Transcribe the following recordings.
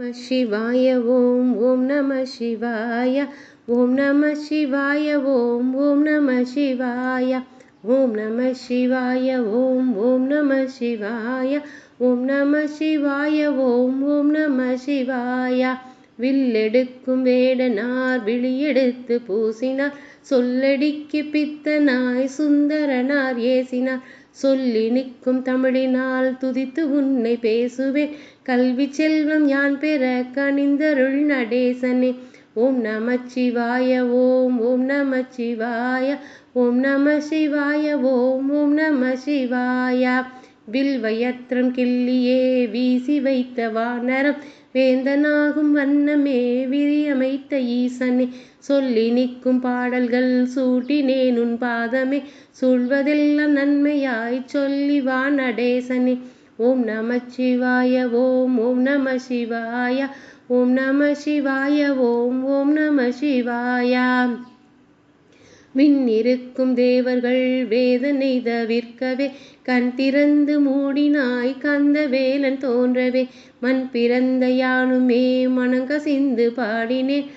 நம சிவாய ஓம் ஓம் நம சிவாய ஓம் நம சிவாய ஓம் ஓம் நம சிவாய ஓம் நம சிவாய ஓம் ஓம் நம சிவாய ஓம் நம சிவாய ஓம் ஓம் நம சிவாய. வில்லெடுக்கும் வேடனார் விழியெடுத்து பூசினார் சொல்லடிக்கு பித்தனாய் சுந்தரனார் ஏசினார் சொல்லி நிற்கும் தமிழினால் துதித்து உன்னை பேசுவேன். கல்வி செல்வம் யான் பெற கனிந்தருள் நடேசனே. ஓம் நமச்சிவாய ஓம் ஓம் நமச்சிவாய ஓம் நம சிவாய ஓம் ஓம் நம சிவாயா. வில்வயத்திரம் கிள்ளியே வீசி வைத்த வானரம் வேந்தனாகும் வண்ணமே விரியமைத்த ஈசனே சொல்லி நிற்கும் பாடல்கள் சூட்டினேன் உன் பாதமே. சொல்வதெல்லாம் நன்மையாய் சொல்லி வா நடேசனே. ஓம் நம சிவாய ஓம் ஓம் நம சிவாய ஓம் நம சிவாய ஓம் ஓம் நம சிவாயா. விண்ணிருக்கும் தேவர்கள் வேதனை தவிர்க்கவே கண் திறந்து மூடினாய் கந்த வேலன் தோன்றவே மண் பிறந்த யானுமே மனங்கசிந்து பாடினேன்.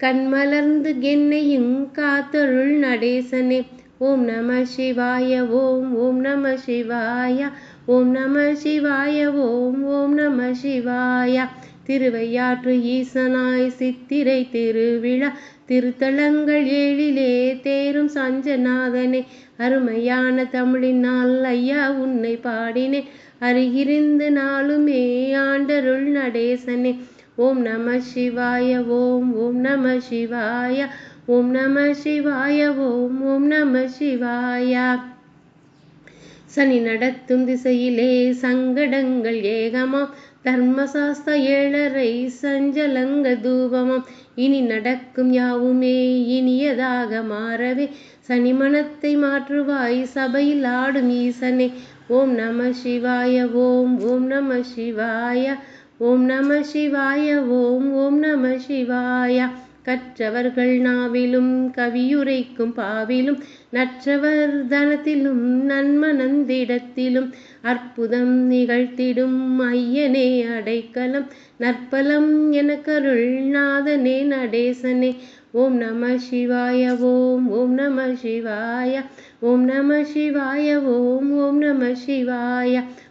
கண்மலர்ந்து என்னையும் காத்தருள் நடேசனே ஓம் நம சிவாய ஓம் ஓம் நம சிவாய ஓம் நம சிவாய ஓம் ஓம் நம சிவாய. திருவையாற்று ஈசனாய் சித்திரை திருவிழா. திருத்தலங்கள் ஏழிலே தேரும் சஞ்சநாதனே அருமையான தமிழினால் ஐயா உன்னை பாடினேன் அருகிருந்து நாளுமே ஆண்டருள் நடேசனே. ஓம் நம சிவாய ஓம் ஓம் நம சிவாய ஓம் நம சிவாய ஓம் ஓம் நம சிவாயா. சனி நடத்தும் திசையிலே சங்கடங்கள் ஏகமாம். தர்மசாஸ்த ஏழரை சஞ்சலங்க தூபமாம். இனி நடக்கும் யாவுமே இனியதாக மாறவே. சனி மனத்தை மாற்றுவாய் சபையில் ஆடும் ஈசனே. ஓம் நம சிவாய ஓம் ஓம் நம சிவாய. ஓம் நம சிவாய ஓம் ஓம் நம சிவாய. கற்றவர்கள் நாவிலும் கவியுரைக்கும் பாவிலும் நற்றவர் தனத்திலும் நன்மனந்திடத்திலும் அற்புதம் நிகழ்த்திடும் ஐயனே அடைக்கலம் நற்பலம் எனக்கருள் நாதனே நடேசனே. ஓம் நம சிவாய ஓம் ஓம் நம சிவாய ஓம் நம சிவாய ஓம் ஓம் நம சிவாய.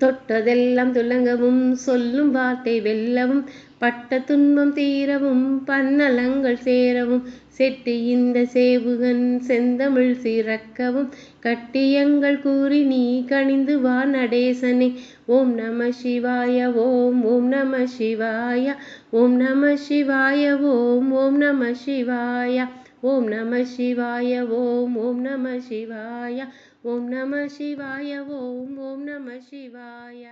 தொட்டதெல்லாம் துலங்கவும் சொல்லும் வார்த்தை வெல்லவும் பட்ட துன்பம் தீரவும் பன்னலங்கள் சேரவும் செட்டி இந்த சேவுகன் செந்தமிழ் சிறக்கவும் கட்டியங்கள் கூறி நீ கணிந்து வா நடேசனே. ஓம் நம சிவாய ஓம் ஓம் நம சிவாய ஓம் நம சிவாய ஓம் ஓம் நம சிவாய ஓம் நம சிவாய ஓம் ஓம் நம சிவாய ஓம் நம சிவாய ஓம் ஓம் நம சிவாய